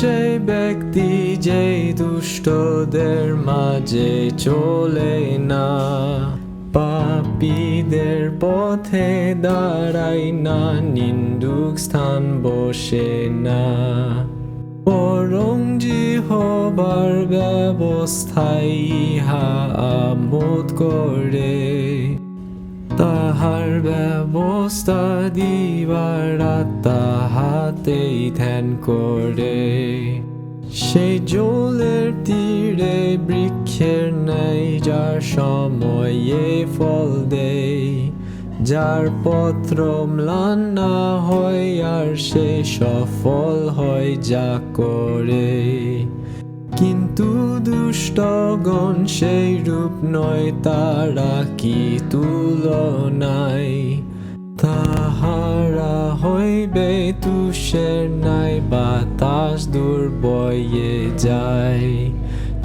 সেই ব্যক্তি যে দুষ্টদের মাঝে চলে না। পাপীদের পথে দাঁড়াই না, নিন্দুক স্থান বসে না। বরং হবার ব্যবস্থায় ইহা আমোদ করে। তাহার ব্যবস্থা দিবার তাহাতেই ধ্যান করে। সেই জলের তীরে বৃক্ষের নাই, যার সময়ে ফল দেয় যার পত্র ম্লান না হয়, আর সে সফল হয় যা করে। কিন্তু দুষ্টগণ সেই রূপ নয়, তারা কি তুলনায়? তাহারা বাতাস দূর বয়ে যায়।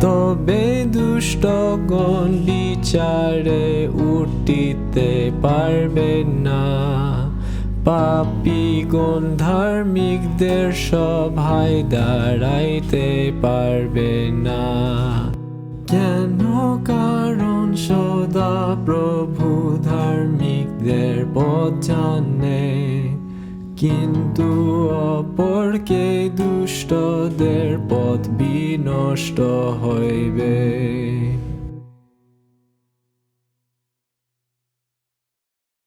তবে দুষ্টগণ বিচারে উঠিতে পারবে না। পাপীগণ ধার্মিকদের সভায় দাঁড়াইতে পারবে না। কেন কারণ সদা প্রভু ধার্মিকদের পথ জানে। কিন্তু অপরকে দুষ্টদের পথ বিনষ্ট হইবে।